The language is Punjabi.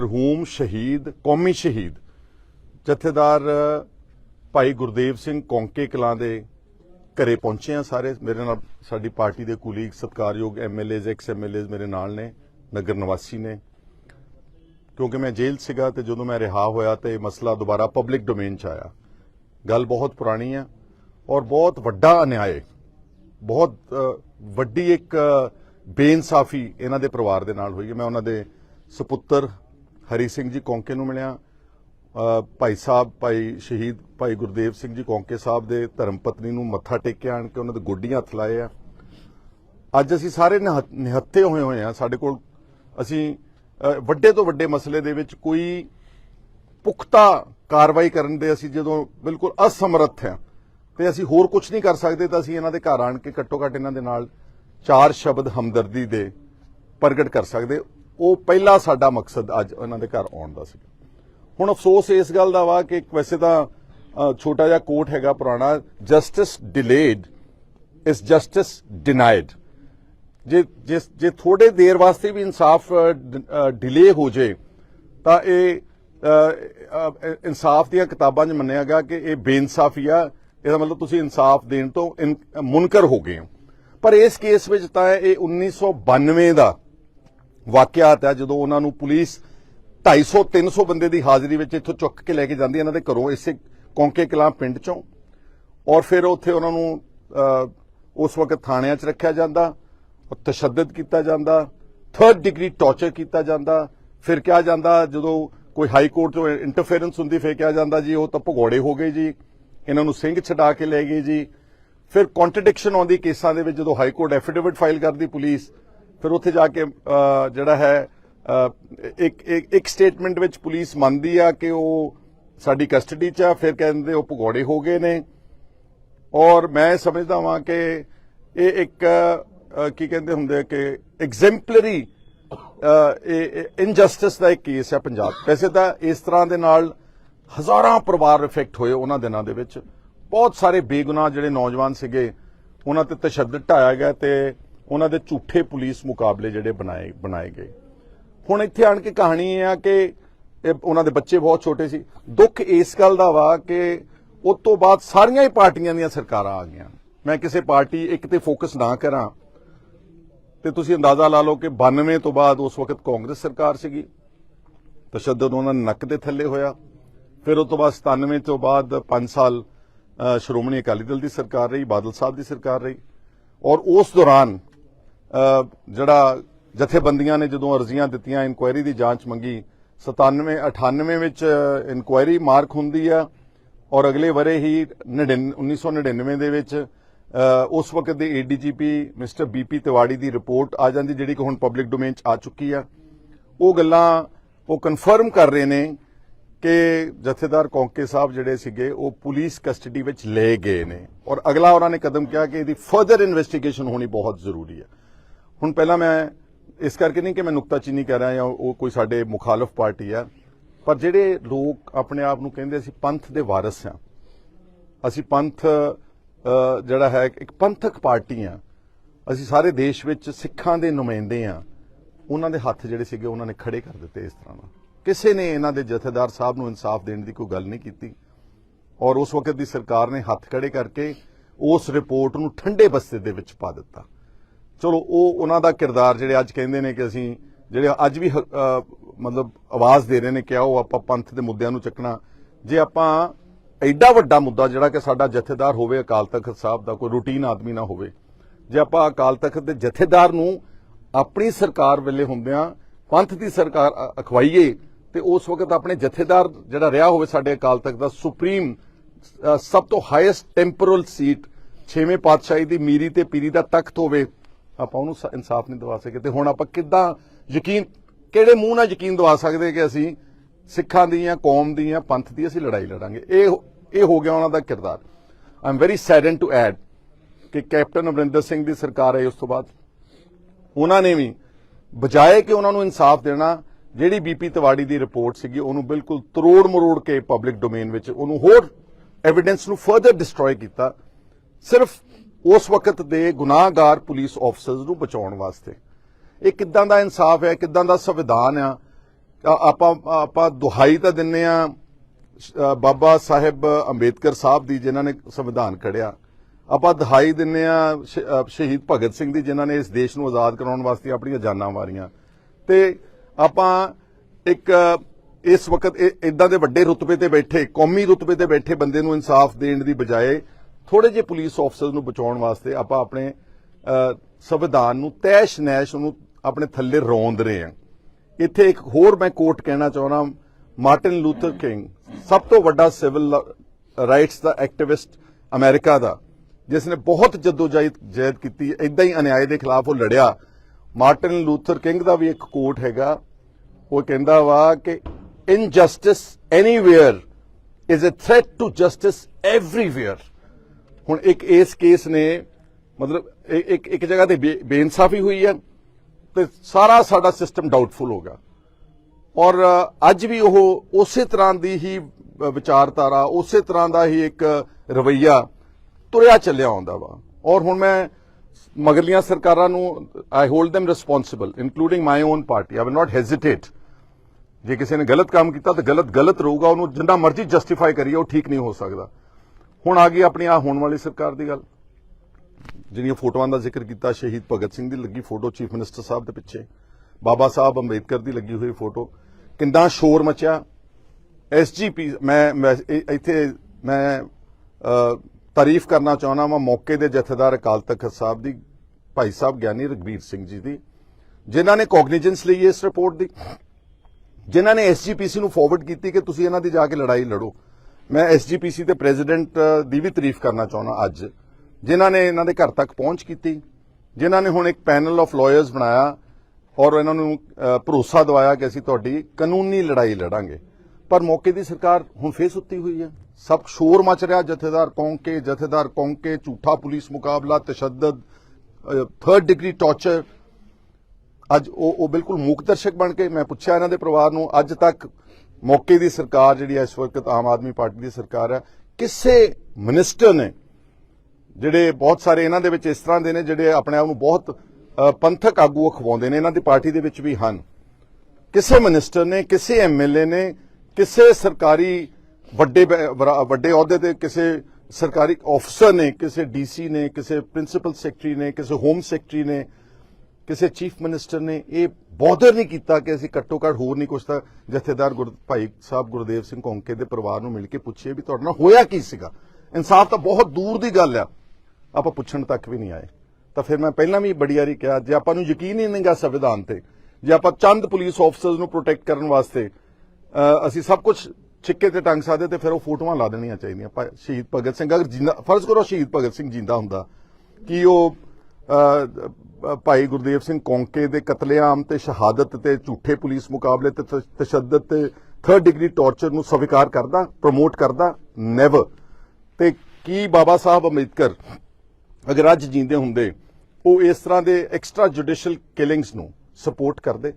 ਮਰਹੂਮ ਸ਼ਹੀਦ, ਕੌਮੀ ਸ਼ਹੀਦ, ਜਥੇਦਾਰ ਭਾਈ ਗੁਰਦੇਵ ਸਿੰਘ ਕੌਂਕੇ ਕਲਾਂ ਦੇ ਘਰੇ ਪਹੁੰਚੇ ਆ ਸਾਰੇ। ਮੇਰੇ ਨਾਲ ਸਾਡੀ ਪਾਰਟੀ ਦੇ ਕੁਲੀਗ, ਸਤਕਾਰਯੋਗ ਐਮਐਲਏਜ਼ ਐਕਸ ਐਮਐਲਏਜ਼ ਮੇਰੇ ਨਾਲ ਨੇ, ਨਗਰ ਨਿਵਾਸੀ ਨੇ। ਕਿਉਂਕਿ ਮੈਂ ਜੇਲ੍ਹ ਸੀਗਾ ਤੇ ਜਦੋਂ ਮੈਂ ਰਿਹਾ ਹੋਇਆ ਤੇ ਮਸਲਾ ਦੁਬਾਰਾ ਪਬਲਿਕ ਡੋਮੇਨ ਚ ਆਇਆ। ਗੱਲ ਬਹੁਤ ਪੁਰਾਣੀ ਆ ਔਰ ਬਹੁਤ ਵੱਡਾ ਅਨਿਆਏ, ਬਹੁਤ ਵੱਡੀ ਇੱਕ ਬੇਇਨਸਾਫੀ ਇਹਨਾਂ ਦੇ ਪਰਿਵਾਰ ਦੇ ਨਾਲ ਹੋਈ ਹੈ। ਮੈਂ ਉਹਨਾਂ ਦੇ ਸੁਪੁੱਤਰ ਹਰੀ ਸਿੰਘ ਜੀ ਕੌਂਕੇ ਨੂੰ ਮਿਲਿਆ। ਭਾਈ ਸਾਹਿਬ, ਭਾਈ ਸ਼ਹੀਦ, ਭਾਈ ਗੁਰਦੇਵ ਸਿੰਘ ਜੀ ਕੌਂਕੇ ਸਾਹਿਬ ਦੇ ਧਰਮ ਪਤਨੀ ਨੂੰ ਮੱਥਾ ਟੇਕਿਆ ਆਣ ਕੇ ਉਹਨਾਂ ਦੇ ਗੋਡੀਆਂ ਹੱਥ ਲਾਏ ਆ। ਅੱਜ ਅਸੀਂ ਸਾਰੇ ਨਿਹ- ਨਿਹੱਥੇ ਹੋਏ ਹੋਏ ਆ। ਸਾਡੇ ਕੋਲ ਅਸੀਂ ਵੱਡੇ ਤੋਂ ਵੱਡੇ ਮਸਲੇ ਦੇ ਵਿੱਚ ਕੋਈ ਪੁਖਤਾ ਕਾਰਵਾਈ ਕਰਨ ਦੇ ਅਸੀਂ ਜਦੋਂ ਬਿਲਕੁਲ ਅਸਮਰੱਥ ਹਾਂ ਤੇ ਅਸੀਂ ਹੋਰ ਕੁਝ ਨਹੀਂ ਕਰ ਸਕਦੇ ਤਾਂ ਅਸੀਂ ਇਹਨਾਂ ਦੇ ਘਰ ਆਣ ਕੇ ਘੱਟੋ ਘੱਟ ਇਹਨਾਂ ਦੇ ਨਾਲ ਚਾਰ ਸ਼ਬਦ ਹਮਦਰਦੀ ਦੇ ਪ੍ਰਗਟ ਕਰ ਸਕਦੇ। ਉਹ ਪਹਿਲਾ ਸਾਡਾ ਮਕਸਦ ਅੱਜ ਉਹਨਾਂ ਦੇ ਘਰ ਆਉਣ ਦਾ ਸੀ ਹੁਣ ਅਫਸੋਸ ਇਸ ਗੱਲ ਦਾ ਵਾ ਕਿ ਵੈਸੇ ਤਾਂ ਛੋਟਾ ਜਿਹਾ ਕੋਟ ਹੈਗਾ ਪੁਰਾਣਾ justice delayed is justice denied ਜੇ ਜਿਸ ਜੇ ਥੋੜੇ ਦੇਰ ਵਾਸਤੇ ਵੀ ਇਨਸਾਫ ਡਿਲੇ ਹੋ ਜੇ, ਤਾਂ ਇਹ ਇਨਸਾਫ ਦੀਆਂ ਕਿਤਾਬਾਂ 'ਚ ਮੰਨਿਆ ਗਿਆ ਕਿ ਇਹ ਬੇਇਨਸਾਫੀ ਆ। ਇਹਦਾ ਮਤਲਬ ਤੁਸੀਂ ਇਨਸਾਫ ਦੇਣ ਤੋਂ ਇਨ- ਮੁਨਕਰ ਹੋ ਗਏ ਹੋ। ਪਰ ਇਸ ਕੇਸ ਵਿੱਚ ਤਾਂ ਇਹ 1992 ਦਾ ਵਾਕਿਆਤ ਹੈ ਜਦੋਂ ਉਹਨਾਂ ਨੂੰ ਪੁਲਿਸ 250 300 ਬੰਦੇ ਦੀ ਹਾਜ਼ਰੀ ਵਿੱਚ ਇੱਥੋਂ ਚੁੱਕ ਕੇ ਲੈ ਕੇ ਜਾਂਦੀ ਇਹਨਾਂ ਦੇ ਘਰੋਂ ਇਸੇ ਕੌਂਕੇ ਕਲਾਂ ਪਿੰਡ ਚੋਂ। ਔਰ ਫਿਰ ਉੱਥੇ ਉਹਨਾਂ ਨੂੰ ਉਸ ਵਕਤ ਥਾਣਿਆਂ 'ਚ ਰੱਖਿਆ ਜਾਂਦਾ ਤਸ਼ੱਦਦ ਕੀਤਾ ਜਾਂਦਾ ਥਰਡ ਡਿਗਰੀ ਟਾਰਚਰ ਕੀਤਾ ਜਾਂਦਾ। ਫਿਰ ਕਿਹਾ ਜਾਂਦਾ, ਜਦੋਂ ਕੋਈ ਹਾਈ ਕੋਰਟ ਤੋਂ ਇੰਟਰਫੇਰੈਂਸ ਹੁੰਦੀ, ਫਿਰ ਕਿਹਾ ਜਾਂਦਾ ਜੀ, ਉਹ ਤਾਂ ਭਗੌੜੇ ਹੋ ਗਏ ਜੀ, ਇਹਨਾਂ ਨੂੰ ਸਿੰਘ ਛਡਾ ਕੇ ਲੈ ਗਏ ਜੀ। ਫਿਰ ਕੰਟਰਡਿਕਸ਼ਨ ਆਉਂਦੀ ਕੇਸਾਂ ਦੇ ਵਿੱਚ ਜਦੋਂ ਹਾਈ ਕੋਰਟ ਐਫੀਡੇਵਿਟ ਫਾਈਲ ਕਰਦੀ ਪੁਲਿਸ ਫਿਰ ਉੱਥੇ ਜਾ ਕੇ ਜਿਹੜਾ ਹੈ ਇੱਕ ਇੱਕ ਸਟੇਟਮੈਂਟ ਵਿੱਚ ਪੁਲਿਸ ਮੰਨਦੀ ਆ ਕਿ ਉਹ ਸਾਡੀ ਕਸਟਡੀ 'ਚ ਆ, ਫਿਰ ਕਹਿੰਦੇ ਉਹ ਭਗੌੜੇ ਹੋ ਗਏ ਨੇ। ਔਰ ਮੈਂ ਸਮਝਦਾ ਹਾਂ ਕਿ ਇਹ ਇੱਕ ਕੀ ਕਹਿੰਦੇ ਹੁੰਦੇ ਕਿ ਐਗਜ਼ੈਂਪਲਰੀ ਇਨਜਸਟਿਸ ਦਾ ਇੱਕ ਕੇਸ ਹੈ ਪੰਜਾਬ। ਵੈਸੇ ਤਾਂ ਇਸ ਤਰ੍ਹਾਂ ਦੇ ਨਾਲ ਹਜ਼ਾਰਾਂ ਪਰਿਵਾਰ ਇਫੈਕਟ ਹੋਏ ਉਹਨਾਂ ਦਿਨਾਂ ਦੇ ਵਿੱਚ। ਬਹੁਤ ਸਾਰੇ ਬੇਗੁਨਾਹ ਜਿਹੜੇ ਨੌਜਵਾਨ ਸੀਗੇ, ਉਹਨਾਂ ਤੇ ਤਸ਼ੱਦਦ ਢਾਇਆ ਗਿਆ ਤੇ ਉਹਨਾਂ ਦੇ ਝੂਠੇ ਪੁਲਿਸ ਮੁਕਾਬਲੇ ਜਿਹੜੇ ਬਣਾਏ ਬਣਾਏ ਗਏ। ਹੁਣ ਇੱਥੇ ਆਣ ਕੇ ਕਹਾਣੀ ਇਹ ਆ ਕਿ ਇਹ ਉਹਨਾਂ ਦੇ ਬੱਚੇ ਬਹੁਤ ਛੋਟੇ ਸੀ। ਦੁੱਖ ਇਸ ਗੱਲ ਦਾ ਵਾ ਕਿ ਉਸ ਤੋਂ ਬਾਅਦ ਸਾਰੀਆਂ ਹੀ ਪਾਰਟੀਆਂ ਦੀਆਂ ਸਰਕਾਰਾਂ ਆ ਗਈਆਂ। ਮੈਂ ਕਿਸੇ ਪਾਰਟੀ ਇੱਕ ਤੇ ਫੋਕਸ ਨਾ ਕਰਾਂ। ਤੇ ਤੁਸੀਂ ਅੰਦਾਜ਼ਾ ਲਾ ਲਓ ਕਿ 92 ਤੋਂ ਬਾਅਦ ਉਸ ਵਕਤ ਕਾਂਗਰਸ ਸਰਕਾਰ ਸੀਗੀ। ਤਸ਼ੱਦਦ ਉਹਨਾਂ ਦੇ ਨੱਕ ਦੇ ਥੱਲੇ ਹੋਇਆ। ਫਿਰ ਉਸ ਤੋਂ ਬਾਅਦ 97 ਤੋਂ ਬਾਅਦ 5 ਸਾਲ ਸ਼੍ਰੋਮਣੀ ਅਕਾਲੀ ਦਲ ਦੀ ਸਰਕਾਰ ਰਹੀ, ਬਾਦਲ ਸਾਹਿਬ ਦੀ ਸਰਕਾਰ ਰਹੀ। ਔਰ ਉਸ ਦੌਰਾਨ ਜਿਹੜਾ ਜਥੇਬੰਦੀਆਂ ਨੇ ਜਦੋਂ ਅਰਜ਼ੀਆਂ ਦਿੱਤੀਆਂ, ਇਨਕੁਆਇਰੀ ਦੀ ਜਾਂਚ ਮੰਗੀ 97 98 ਵਿੱਚ ਇਨਕੁਆਇਰੀ ਮਾਰਕ ਹੁੰਦੀ ਆ ਔਰ ਅਗਲੇ ਵਰੇ ਹੀ 99 1999 ਦੇ ਵਿੱਚ ਉਸ ਵਕਤ ਦੇ ਏਡੀਜੀਪੀ ਮਿਸਟਰ ਬੀਪੀ ਤਿਵਾੜੀ ਦੀ ਰਿਪੋਰਟ ਆ ਜਾਂਦੀ, ਜਿਹੜੀ ਕਿ ਹੁਣ ਪਬਲਿਕ ਡੋਮੇਨ 'ਚ ਆ ਚੁੱਕੀ ਆ। ਉਹ ਗੱਲਾਂ ਉਹ ਕਨਫਰਮ ਕਰ ਰਹੇ ਨੇ ਕਿ ਜਥੇਦਾਰ ਕੌਂਕੇ ਸਾਹਿਬ ਜਿਹੜੇ ਸੀਗੇ, ਉਹ ਪੁਲਿਸ ਕਸਟਡੀ ਵਿੱਚ ਲਏ ਗਏ ਨੇ। ਔਰ ਅਗਲਾ ਉਹਨਾਂ ਨੇ ਕਦਮ ਕਿਹਾ ਕਿ ਇਹਦੀ ਫਰਦਰ ਇਨਵੈਸਟੀਗੇਸ਼ਨ ਹੋਣੀ ਬਹੁਤ ਜ਼ਰੂਰੀ ਹੈ ਹੁਣ ਪਹਿਲਾਂ ਮੈਂ ਇਸ ਕਰਕੇ ਨਹੀਂ ਕਿ ਮੈਂ ਨੁਕਤਾਚੀਨੀ ਕਰ ਰਿਹਾ ਜਾਂ ਉਹ ਕੋਈ ਸਾਡੇ ਮੁਖਾਲਫ ਪਾਰਟੀ ਆ ਪਰ ਜਿਹੜੇ ਲੋਕ ਆਪਣੇ ਆਪ ਨੂੰ ਕਹਿੰਦੇ ਅਸੀਂ ਪੰਥ ਦੇ ਵਾਰਿਸ ਆ ਅਸੀਂ ਪੰਥ ਜਿਹੜਾ ਹੈ, ਇੱਕ ਪੰਥਕ ਪਾਰਟੀ ਆ ਅਸੀਂ ਸਾਰੇ ਦੇਸ਼ ਵਿੱਚ ਸਿੱਖਾਂ ਦੇ ਨੁਮਾਇੰਦੇ ਆ ਉਹਨਾਂ ਦੇ ਹੱਥ ਜਿਹੜੇ ਸੀਗੇ, ਉਹਨਾਂ ਨੇ ਖੜੇ ਕਰ ਦਿੱਤੇ ਇਸ ਤਰ੍ਹਾਂ ਨਾਲ। ਕਿਸੇ ਨੇ ਇਹਨਾਂ ਦੇ ਜਥੇਦਾਰ ਸਾਹਿਬ ਨੂੰ ਇਨਸਾਫ ਦੇਣ ਦੀ ਕੋਈ ਗੱਲ ਨਹੀਂ ਕੀਤੀ। ਔਰ ਉਸ ਵਕਤ ਦੀ ਸਰਕਾਰ ਨੇ ਹੱਥ ਖੜੇ ਕਰਕੇ ਉਸ ਰਿਪੋਰਟ ਨੂੰ ਠੰਡੇ ਬਸਤੇ ਦੇ ਵਿੱਚ ਪਾ ਦਿੱਤਾ। ਚਲੋ, ਉਹ ਉਹਨਾਂ ਦਾ ਕਿਰਦਾਰ ਜਿਹੜੇ ਅੱਜ ਕਹਿੰਦੇ ਨੇ ਕਿ ਅਸੀਂ ਜਿਹੜੇ ਅੱਜ ਵੀ ਮਤਲਬ ਆਵਾਜ਼ ਦੇ ਰਹੇ ਨੇ ਕਿ ਉਹ ਆਪਾਂ ਪੰਥ ਦੇ ਮੁੱਦਿਆਂ ਨੂੰ ਚੱਕਣਾ। ਜੇ ਆਪਾਂ ਐਡਾ ਵੱਡਾ ਮੁੱਦਾ ਜਿਹੜਾ ਕਿ ਸਾਡਾ ਜਥੇਦਾਰ ਹੋਵੇ, ਅਕਾਲ ਤਖਤ ਸਾਹਿਬ ਦਾ, ਕੋਈ ਰੂਟੀਨ ਆਦਮੀ ਨਾ ਹੋਵੇ, ਜੇ ਆਪਾਂ ਅਕਾਲ ਤਖਤ ਦੇ ਜਥੇਦਾਰ ਨੂੰ ਆਪਣੀ ਸਰਕਾਰ ਵੇਲੇ ਹੁੰਦਿਆਂ ਪੰਥ ਦੀ ਸਰਕਾਰ ਅਖਵਾਈਏ ਤੇ ਉਸ ਵਕਤ ਆਪਣੇ ਜਥੇਦਾਰ ਜਿਹੜਾ ਰਿਹਾ ਹੋਵੇ ਸਾਡੇ ਅਕਾਲ ਤਖਤ ਦਾ, ਸੁਪਰੀਮ ਸਭ ਤੋਂ ਹਾਈਐਸਟ ਟੈਂਪੋਰਲ ਸੀਟ ਛੇਵੇਂ ਪਾਤਸ਼ਾਹੀ ਦੀ ਮੀਰੀ ਤੇ ਪੀਰੀ ਦਾ ਤਖਤ ਹੋਵੇ ਆਪਾਂ ਉਹਨੂੰ ਇਨਸਾਫ ਨਹੀਂ ਦਵਾ ਸਕੇ। ਤੇ ਹੁਣ ਆਪਾਂ ਕਿੱਦਾਂ ਯਕੀਨ ਕਿਹੜੇ ਮੂੰਹ ਨਾਲ ਯਕੀਨ ਦਿਵਾ ਸਕਦੇ ਕਿ ਅਸੀਂ ਸਿੱਖਾਂ ਦੀ ਜਾਂ ਕੌਮ ਦੀ ਜਾਂ ਪੰਥ ਦੀ ਅਸੀਂ ਲੜਾਈ ਲੜਾਂਗੇ? ਇਹ ਇਹ ਹੋ ਗਿਆ ਉਹਨਾਂ ਦਾ ਕਿਰਦਾਰ। I am very sadden to add ਕਿ ਕੈਪਟਨ ਅਮਰਿੰਦਰ ਸਿੰਘ ਦੀ ਸਰਕਾਰ ਆਈ ਉਸ ਤੋਂ ਬਾਅਦ। ਉਹਨਾਂ ਨੇ ਵੀ ਬਜਾਏ ਕਿ ਉਹਨਾਂ ਨੂੰ ਇਨਸਾਫ ਦੇਣਾ, ਜਿਹੜੀ ਬੀਪੀ ਤਿਵਾੜੀ ਦੀ ਰਿਪੋਰਟ ਸੀਗੀ, ਉਹਨੂੰ ਬਿਲਕੁਲ ਤਰੋੜ ਮਰੋੜ ਕੇ ਪਬਲਿਕ ਡੋਮੇਨ ਵਿੱਚ ਉਹਨੂੰ ਹੋਰ ਐਵੀਡੈਂਸ ਨੂੰ ਫਰਦਰ ਡਿਸਟਰੋਏ ਕੀਤਾ। ਸਿਰਫ ਉਸ ਵਕਤ ਦੇ ਗੁਨਾਹਗਾਰ ਪੁਲਿਸ ਆਫਸਰਸ ਨੂੰ ਬਚਾਉਣ ਵਾਸਤੇ। ਇਹ ਕਿੱਦਾਂ ਦਾ ਇਨਸਾਫ ਹੈ, ਕਿੱਦਾਂ ਦਾ ਸੰਵਿਧਾਨ ਆ? ਆਪਾਂ ਆਪਾਂ ਦੁਹਾਈ ਤਾਂ ਦਿੰਨੇ ਆ ਬਾਬਾ ਸਾਹਿਬ ਅੰਬੇਦਕਰ ਸਾਹਿਬ ਦੀ ਜਿਨ੍ਹਾਂ ਨੇ ਸੰਵਿਧਾਨ ਘੜਿਆ ਆਪਾਂ ਦੁਹਾਈ ਦਿੰਨੇ ਆ ਸ਼ਹੀਦ ਭਗਤ ਸਿੰਘ ਦੀ ਜਿਨ੍ਹਾਂ ਨੇ ਇਸ ਦੇਸ਼ ਨੂੰ ਆਜ਼ਾਦ ਕਰਾਉਣ ਵਾਸਤੇ ਆਪਣੀਆਂ ਜਾਨਾਂ ਵਾਰੀਆਂ ਤੇ ਆਪਾਂ ਇੱਕ, ਇਸ ਵਕਤ ਇਦਾਂ ਦੇ ਵੱਡੇ ਰੁਤਬੇ ਤੇ ਬੈਠੇ, ਕੌਮੀ ਰੁਤਬੇ ਤੇ ਬੈਠੇ ਬੰਦੇ ਨੂੰ ਇਨਸਾਫ ਦੇਣ ਦੀ ਬਜਾਏ ਥੋੜੇ ਜਿਹੇ ਪੁਲਿਸ ਆਫਸਰ ਨੂੰ ਬਚਾਉਣ ਵਾਸਤੇ ਆਪਾਂ ਆਪਣੇ ਸੰਵਿਧਾਨ ਨੂੰ ਤੈਸ਼ ਨੈਸ਼ ਉਹਨੂੰ ਆਪਣੇ ਥੱਲੇ ਰੋਂਦ ਰਹੇ ਹਾਂ। ਇੱਥੇ ਇੱਕ ਹੋਰ ਮੈਂ ਕੋਟ ਕਹਿਣਾ ਚਾਹੁੰਦਾ, ਮਾਰਟਿਨ ਲੂਥਰ ਕਿੰਗ, ਸਭ ਤੋਂ ਵੱਡਾ ਸਿਵਲ ਰਾਈਟਸ ਦਾ ਐਕਟਿਵਿਸਟ ਅਮਰੀਕਾ ਦਾ, ਜਿਸ ਨੇ ਬਹੁਤ ਜਦੋਜਹਿਦ, ਜਹਿਦ ਕੀਤੀ ਇਦਾਂ ਹੀ ਅਨਿਆਏ ਦੇ ਖਿਲਾਫ ਉਹ ਲੜਿਆ। ਮਾਰਟਿਨ ਲੂਥਰ ਕਿੰਗ ਦਾ ਵੀ ਇੱਕ ਕੋਟ ਹੈਗਾ, ਉਹ ਕਹਿੰਦਾ ਵਾ ਕਿ injustice anywhere is a threat to justice everywhere ਹੁਣ ਇੱਕ ਇਸ ਕੇਸ ਨੇ, ਮਤਲਬ ਇੱਕ ਇੱਕ ਜਗ੍ਹਾ ਤੇ ਬੇ- ਬੇਇਨਸਾਫੀ ਹੋਈ ਹੈ ਤੇ ਸਾਰਾ ਸਾਡਾ ਸਿਸਟਮ ਡਾਊਟਫੁਲ ਹੋ ਗਿਆ। ਔਰ ਅੱਜ ਵੀ ਉਹ ਉਸੇ ਤਰ੍ਹਾਂ ਦੀ ਹੀ ਵਿਚਾਰਧਾਰਾ, ਉਸੇ ਤਰ੍ਹਾਂ ਦਾ ਹੀ ਇੱਕ ਰਵਈਆ ਤੁਰਿਆ ਚੱਲਿਆ ਆਉਂਦਾ ਵਾ। ਔਰ ਹੁਣ ਮੈਂ ਮਗਰਲੀਆਂ ਸਰਕਾਰਾਂ ਨੂੰ I hold them responsible including my own party I will not hesitate ਜੇ ਕਿਸੇ ਨੇ ਗਲਤ ਕੰਮ ਕੀਤਾ ਤਾਂ ਗਲਤ ਗਲਤ ਰਹੂਗਾ, ਉਹਨੂੰ ਜਿੰਨਾ ਮਰਜ਼ੀ ਜਸਟੀਫਾਈ ਕਰੀਏ, ਉਹ ਠੀਕ ਨਹੀਂ ਹੋ ਸਕਦਾ। ਹੁਣ ਆ ਗਈ ਆਪਣੀ, ਆ ਹੋਣ ਵਾਲੀ ਸਰਕਾਰ ਦੀ ਗੱਲ। ਜਿਹੜੀਆਂ ਫੋਟੋਆਂ ਦਾ ਜ਼ਿਕਰ ਕੀਤਾ ਸ਼ਹੀਦ ਭਗਤ ਸਿੰਘ ਦੀ ਲੱਗੀ ਫੋਟੋ, ਚੀਫ ਮਿਨਿਸਟਰ ਸਾਹਿਬ ਦੇ ਪਿੱਛੇ। ਬਾਬਾ ਸਾਹਿਬ ਅੰਬੇਦਕਰ ਦੀ ਲੱਗੀ ਹੋਈ ਫੋਟੋ। ਕਿੰਨਾ ਸ਼ੋਰ ਮਚਿਆ। ਐਸਜੀਪੀ ਮੈਂ ਮੈਂ, ਇ- ਇੱਥੇ ਮੈਂ ਤਾਰੀਫ ਕਰਨਾ ਚਾਹੁੰਦਾ ਵਾਂ ਮੌਕੇ ਦੇ ਜਥੇਦਾਰ ਅਕਾਲ ਤਖਤ ਸਾਹਿਬ ਦੀ, ਭਾਈ ਸਾਹਿਬ ਗਿਆਨੀ ਰਗਵੀਰ ਸਿੰਘ ਜੀ ਦੀ, ਜਿਨ੍ਹਾਂ ਨੇ ਕੋਗਨੀਜੈਂਸ ਲਈ ਇਸ ਰਿਪੋਰਟ ਦੀ। ਜਿਨ੍ਹਾਂ ਨੇ ਐਸਜੀਪੀਸੀ ਨੂੰ ਫਾਰਵਰਡ ਕੀਤੀ ਕਿ ਤੁਸੀਂ ਇਹਨਾਂ ਦੀ ਜਾ ਕੇ ਲੜਾਈ ਲੜੋ। ਮੈਂ ਐਸਜੀਪੀਸੀ ਦੇ ਪ੍ਰੈਜ਼ੀਡੈਂਟ ਦੀ ਵੀ ਤਾਰੀਫ ਕਰਨਾ ਚਾਹੁੰਦਾ ਅੱਜ। ਜਿਨ੍ਹਾਂ ਨੇ ਇਹਨਾਂ ਦੇ ਘਰ ਤੱਕ ਪਹੁੰਚ ਕੀਤੀ, ਜਿਨ੍ਹਾਂ ਨੇ ਹੁਣ ਇੱਕ ਪੈਨਲ ਆਫ ਲਾਇਰਸ ਬਣਾਇਆ ਔਰ ਇਹਨਾਂ ਨੂੰ ਭਰੋਸਾ ਦਵਾਇਆ ਕਿ ਅਸੀਂ ਤੁਹਾਡੀ ਕਾਨੂੰਨੀ ਲੜਾਈ ਲੜਾਂਗੇ। ਪਰ ਮੌਕੇ ਦੀ ਸਰਕਾਰ ਹੁਣ ਫੇਰ ਸੁੱਤੀ ਹੋਈ ਹੈ। ਸਭ ਸ਼ੋਰ ਮਚ ਰਿਹਾ ਜਥੇਦਾਰ ਕੌਂਕੇ ਜਥੇਦਾਰ ਕੌਂਕੇ, ਝੂਠਾ ਪੁਲਿਸ ਮੁਕਾਬਲਾ, ਤਸ਼ੱਦਦ ਥਰਡ ਡਿਗਰੀ ਟਾਰਚਰ ਅੱਜ ਉਹ ਉਹ ਬਿਲਕੁਲ ਮੂਕ ਦਰਸ਼ਕ ਬਣ ਕੇ, ਮੈਂ ਪੁੱਛਿਆ ਇਹਨਾਂ ਦੇ ਪਰਿਵਾਰ ਨੂੰ, ਅੱਜ ਤੱਕ ਮੌਕੇ ਦੀ ਸਰਕਾਰ ਜਿਹੜੀ ਹੈ, ਇਸ ਵਕਤ ਆਮ ਆਦਮੀ ਪਾਰਟੀ ਦੀ ਸਰਕਾਰ ਹੈ, ਕਿਸੇ ਮਿਨਿਸਟਰ ਨੇ ਜਿਹੜੇ ਬਹੁਤ ਸਾਰੇ ਇਹਨਾਂ ਦੇ ਵਿੱਚ ਇਸ ਤਰ੍ਹਾਂ ਦੇ ਨੇ, ਜਿਹੜੇ ਆਪਣੇ ਆਪ ਨੂੰ ਬਹੁਤ ਪੰਥਕ ਆਗੂ ਅਖਵਾਉਂਦੇ ਨੇ, ਇਹਨਾਂ ਦੀ ਪਾਰਟੀ ਦੇ ਵਿੱਚ ਵੀ ਹਨ। ਕਿਸੇ ਮਿਨਿਸਟਰ ਨੇ, ਕਿਸੇ ਐਮਐਲਏ ਨੇ, ਕਿਸੇ ਸਰਕਾਰੀ ਵੱਡੇ ਵੱਡੇ ਅਹੁਦੇ ਤੇ, ਕਿਸੇ ਸਰਕਾਰੀ ਅਫਸਰ ਨੇ, ਕਿਸੇ ਡੀਸੀ ਨੇ, ਕਿਸੇ ਪ੍ਰਿੰਸੀਪਲ ਸੈਕਟਰੀ ਨੇ, ਕਿਸੇ ਹੋਮ ਸੈਕਟਰੀ ਨੇ ਕਿਸੇ ਚੀਫ ਮਿਨਿਸਟਰ ਨੇ ਇਹ ਬੌਧਰ ਨਹੀਂ ਕੀਤਾ ਕਿ ਅਸੀਂ ਘੱਟੋ ਘੱਟ ਹੋਰ ਨਹੀਂ ਕੁਛ ਤਾਂ ਜਥੇਦਾਰ ਗੁਰ ਭਾਈ ਸਾਹਿਬ ਗੁਰਦੇਵ ਸਿੰਘ ਕੌਂਕੇ ਦੇ ਪਰਿਵਾਰ ਨੂੰ ਮਿਲ ਕੇ ਪੁੱਛੀਏ ਵੀ ਤੁਹਾਡੇ ਨਾਲ ਹੋਇਆ ਕੀ ਸੀਗਾ? ਇਨਸਾਫ ਤਾਂ ਬਹੁਤ ਦੂਰ ਦੀ ਗੱਲ ਆ। ਆਪਾਂ ਪੁੱਛਣ ਤੱਕ ਵੀ ਨਹੀਂ ਆਏ। ਤਾਂ ਫਿਰ ਮੈਂ ਪਹਿਲਾਂ ਵੀ ਬੜੀ ਵਾਰੀ ਕਿਹਾ, ਜੇ ਆਪਾਂ ਨੂੰ ਯਕੀਨ ਹੀ ਨਹੀਂਗਾ ਸੰਵਿਧਾਨ ਤੇ, ਜੇ ਆਪਾਂ ਚੰਦ ਪੁਲਿਸ ਆਫਸਰਸ ਨੂੰ ਪ੍ਰੋਟੈਕਟ ਕਰਨ ਵਾਸਤੇ ਅਸੀਂ ਸਭ ਕੁਝ ਛਿੱਕੇ ਤੇ ਟੰਗ ਸਕਦੇ ਤੇ ਫਿਰ ਉਹ ਫੋਟੋਆਂ ਲਾ ਦੇਣੀਆਂ ਚਾਹੀਦੀਆਂ। ਭਾ- ਸ਼ਹੀਦ ਭਗਤ ਸਿੰਘ, ਅਗਰ ਜਿੰਦਾ ਫਰਜ਼ ਕਰੋ ਸ਼ਹੀਦ ਭਗਤ ਸਿੰਘ ਜਿੰਦਾ ਹੁੰਦਾ, ਕਿ ਉਹ ਭਾਈ ਗੁਰਦੇਵ ਸਿੰਘ ਕੌਂਕੇ ਦੇ ਕਤਲੇਆਮ ਤੇ ਸ਼ਹਾਦਤ ਤੇ ਝੂਠੇ ਪੁਲਿਸ ਮੁਕਾਬਲੇ ਤੇ ਤਸ਼ੱਦਦ ਤੇ ਥਰਡ ਡਿਗਰੀ ਟਾਰਚਰ ਨੂੰ ਸਵੀਕਾਰ ਕਰਦਾ ਪ੍ਰਮੋਟ ਕਰਦਾ ਨੈਵਰ ਤੇ ਕੀ ਬਾਬਾ ਸਾਹਿਬ ਅੰਬੇਦਕਰ ਅਗਰ ਅੱਜ ਜਿੰਦੇ ਹੁੰਦੇ, ਉਹ ਇਸ ਤਰ੍ਹਾਂ ਦੇ ਐਕਸਟਰਾ ਜੁਡੀਸ਼ੀਅਲ ਕਿਲਿੰਗਸ ਨੂੰ ਸਪੋਰਟ ਕਰਦੇ?